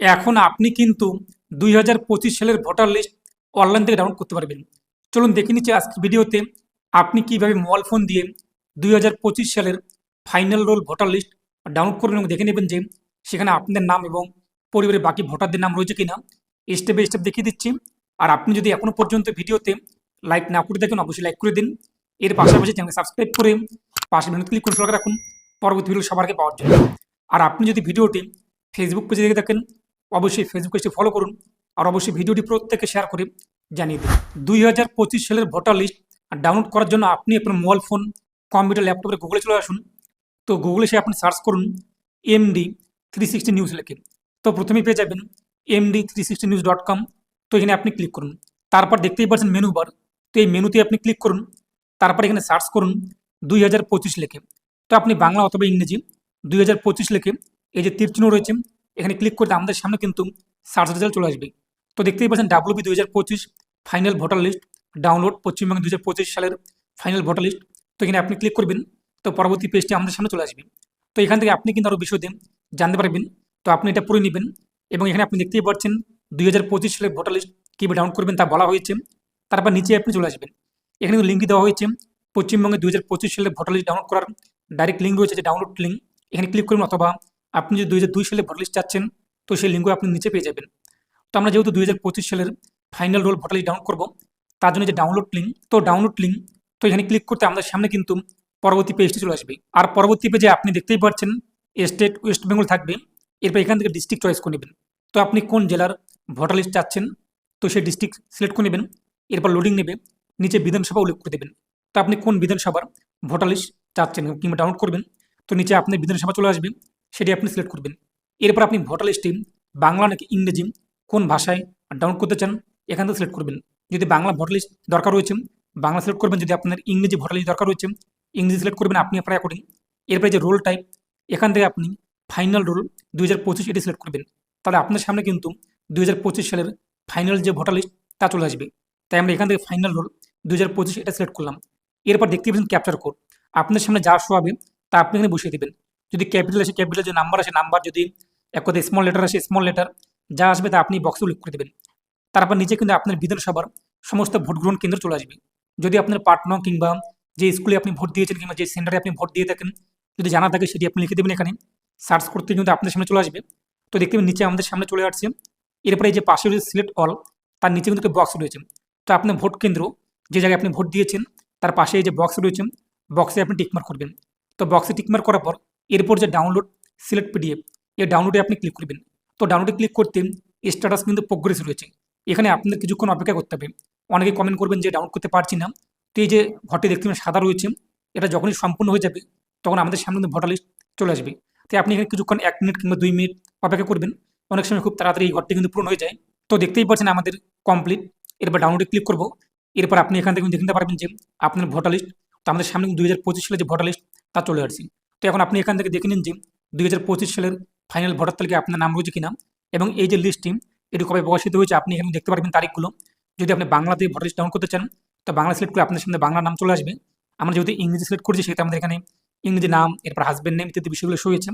এখন আপনি কিন্তু দুই হাজার পঁচিশ সালের ভোটার লিস্ট অনলাইন থেকে ডাউনলোড করতে পারবেন। চলুন দেখে নিচ্ছি আজকের ভিডিওতে আপনি কীভাবে মোবাইল ফোন দিয়ে দুই হাজার পঁচিশ সালের final roll voter list download করবেন এবং দেখে নেবেন যে সেখানে আপনাদের নাম এবং পরিবারের বাকি ভোটারদের নাম রয়েছে কিনা। স্টেপ বাই স্টেপ দেখিয়ে দিচ্ছি। আর আপনি যদি এখনও পর্যন্ত ভিডিওতে লাইক না করে দেখেন অবশ্যই লাইক করে দিন। এর পাশাপাশি চ্যানেল সাবস্ক্রাইব করে পাশে ভিডিও ক্লিক করে রাখুন। পরবর্তী ভিডিও সবার আগে পাওয়ার জন্য। আর আপনি যদি ভিডিওটি ফেসবুক পেজে দেখে থাকেন অবশ্যই ফেসবুক পেজটি ফলো করুন আর অবশ্যই ভিডিওটি প্রত্যেকে শেয়ার করে জানিয়ে দিন। দুই হাজার পঁচিশ সালের ভোটার লিস্ট ডাউনলোড করার জন্য আপনি আপনার মোবাইল ফোন কম্পিউটার ল্যাপটপে গুগলে চলে আসুন। তো গুগলে সে আপনি সার্চ করুন এমডি থ্রি সিক্সটি নিউজ লেখে। তো প্রথমেই পেয়ে যাবেন MD three sixty news dot com তো এখানে আপনি ক্লিক করুন। তারপর দেখতেই পাচ্ছেন মেনু বার তো এই মেনুতে আপনি ক্লিক করুন। তারপর এখানে সার্চ করুন দুই হাজার পঁচিশ লেখে। তো আপনি বাংলা অথবা ইংরেজি দুই হাজার পঁচিশ লেখে। এই যে তীর চিহ্ন রয়েছে এখানে ক্লিক করতে আমাদের সামনে কিন্তু সার্চ রেজাল্ট চলে আসবে। তো দেখতেই পাচ্ছেন ডাব্লিউবি দুই হাজার পঁচিশ final voter list download Paschimbanga দুই হাজার পঁচিশ সালের ফাইনাল ভোটার লিস্ট তো এখানে আপনি ক্লিক করবেন, তো পরবর্তী পেজটি আমাদের সামনে চলে আসবে। তো এখান থেকে আপনি কিন্তু আরও বিষয়তে জানতে পারবেন। তো আপনি এটা পড়ে নেবেন এবং এখানে আপনি দেখতেই পাচ্ছেন দুই হাজার পঁচিশ সালের ভোটার লিস্ট কীভাবে ডাউনলোড করবেন তা বলা হয়েছে। তারপর নিচে আপনি চলে আসবেন। এখানে লিঙ্কটি দেওয়া হয়েছে পশ্চিমবঙ্গে দুই হাজার পঁচিশ সালে ভোটার লিস্ট ডাউনলোড করার ডাইরেক্ট লিঙ্ক রয়েছে যে ডাউনলোড লিঙ্ক এখানে ক্লিক করবেন অথবা আপনি যদি দুই হাজার দুই সালে ভোটার লিস্ট চাচ্ছেন, তো সেই লিঙ্কও আপনি নিচে পেয়ে যাবেন। তো আমরা যেহেতু দুই হাজার পঁচিশ সালের final roll voter list download করব, তার জন্য যে ডাউনলোড লিঙ্ক তো ডাউনলোড লিঙ্ক তো এখানে ক্লিক করতে আমাদের সামনে কিন্তু পরবর্তী পেজটি চলে আসবে। আর পরবর্তী পেজে আপনি দেখতেই পাচ্ছেন স্টেট ওয়েস্ট বেঙ্গল থাকবে, এরপর এখান থেকে ডিস্ট্রিক্ট চয়েস করে নেবেন। তো আপনি কোন জেলার ভোটার লিস্ট চাচ্ছেন, তো সেই ডিস্ট্রিক্ট সিলেক্ট করে নেবেন, এরপর লোডিং নেবে, নিচে বিধানসভা উল্লেখ করে দেবেন। তো আপনি কোন বিধানসভার ভোটার লিস্ট চাচ্ছেন কিংবা ডাউনলোড করবেন, তো নিচে আপনি বিধানসভা চলে আসবে সেটি আপনি সিলেক্ট করবেন। এরপর আপনি ভোটার লিস্টে বাংলা নাকি ইংরেজি কোন ভাষায় ডাউনলোড করতে চান, এখান থেকে সিলেক্ট করবেন। যদি বাংলা ভোটার লিস্ট দরকার রয়েছে, বাংলা সিলেক্ট করবেন। যদি আপনার ইংরেজি ভোটার লিস্ট দরকার রয়েছে, ইংরেজি সিলেক্ট করবেন আপনি আপনার অ্যাকর্ডিং এরপরে যে রোল টাইপ এখান থেকে আপনি ফাইনাল রোল দুই হাজার পঁচিশ এটি সিলেক্ট করবেন। তাহলে আপনার সামনে কিন্তু দুই হাজার পঁচিশ সালের ফাইনাল যে ভোটার লিস্ট তা চলে আসবে। তাই আমরা এখান থেকে ফাইনাল রোল দুই হাজার পঁচিশ এটা সিলেক্ট করলাম। এরপর দেখতে পাচ্ছেন ক্যাপচার কোড আপনার সামনে যা শো হবে, তা আপনি এখানে বসিয়ে দেবেন। যদি ক্যাপিটাল আসে ক্যাপিটাল যে নাম্বার আসে নাম্বার যদি এক কথায় স্মল লেটার আসে স্মল লেটার যা আসবে তা আপনি বক্সে উল্লেখ করে দেবেন। তারপর নিচে কিন্তু আপনার বিধানসভার সমস্ত ভোট গ্রহণ কেন্দ্র চলে আসবে। যদি আপনার পাটনা কিংবা যে স্কুলে আপনি ভোট দিয়েছেন কিংবা যে সেন্টারে আপনি ভোট দিয়ে থাকেন, যদি জানা থাকে সেটি আপনি লিখে দেবেন এখানে। সার্চ করতে কিন্তু আপনার সামনে চলে আসবে। তো দেখতে নিচে আমাদের সামনে চলে আসছে। এরপরে যে পাশে রয়েছে সিলেক্ট অল তার নিচে কিন্তু বক্স রয়েছে। তো আপনার ভোট কেন্দ্র, যে জায়গায় আপনি ভোট দিয়েছেন, তার পাশে যে বক্স রয়েছে বক্সে আপনি টিকমার্ক করবেন। তো বক্সে টিকমার্ক করার পর এরপর যে ডাউনলোড সিলেক্ট পিডিএফ এই ডাউনলোডে আপনি ক্লিক করবেন। তো ডাউনলোডে ক্লিক করতে স্ট্যাটাস কিন্তু প্রোগ্রেস রয়েছে। এখানে আপনাদের কিছুক্ষণ অপেক্ষা করতে হবে। অনেকে কমেন্ট করবেন যে ডাউনলোড করতে পারছি না। তো এই যে ঘরটি দেখতে সাদা রয়েছে। এটা যখনই সম্পূর্ণ হয়ে যাবে, তখন আমাদের সামনে কিন্তু ভোটার লিস্ট চলে আসবে। তাই আপনি এখানে কিছুক্ষণ এক মিনিট কিংবা দুই মিনিট অপেক্ষা করবেন। অনেক সময় খুব তাড়াতাড়ি এই ঘরটি কিন্তু পূরণ হয়ে যায়। তো দেখতেই পাচ্ছেন আমাদের কমপ্লিট এরপর ডাউনলোডে ক্লিক করব। এরপর আপনি এখান থেকে দেখে নিতে পারবেন যে আপনার ভোটার লিস্ট তো আমাদের সামনে দুই হাজার পঁচিশ সালে যে ভোটার লিস্ট তা চলে আসছে। তো এখন আপনি এখান থেকে দেখে নিন যে দুই হাজার পঁচিশ সালের ফাইনাল ভোটার তালিকায় আপনার নাম রয়েছে কিনা এবং এই যে লিস্টটি এটি কবে প্রকাশিত হয়েছে আপনি এখানে দেখতে পারবেন তারিখগুলো। যদি আপনি বাংলাতে ভোটার লিস্ট ডাউন করতে চান, তো বাংলা সিলেক্ট করে আপনার সামনে বাংলা নাম চলে আসবে। আমরা যেহেতু ইংরেজি সিলেক্ট করেছি সেটা আমাদের এখানে ইংরেজি নাম, এরপর হাজব্যান্ড নেম ইত্যাদি বিষয়গুলো শো হয়েছে।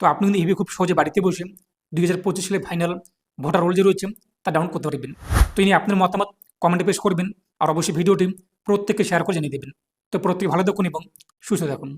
তো আপনি কিন্তু খুব সহজে বাড়িতে বসে দুই হাজার পঁচিশ সালে ফাইনাল ভোটার রোল যে রয়েছে, তা ডাউন করতে পারবেন। তো ইনি আপনার মতামত কমেন্টে পেশ করবেন, আর অবশ্যই ভিডিওটি প্রত্যেককে শেয়ার করে জানিয়ে দেবেন। তো প্রত্যেকে ভালো থাকুন এবং সুস্থ থাকুন।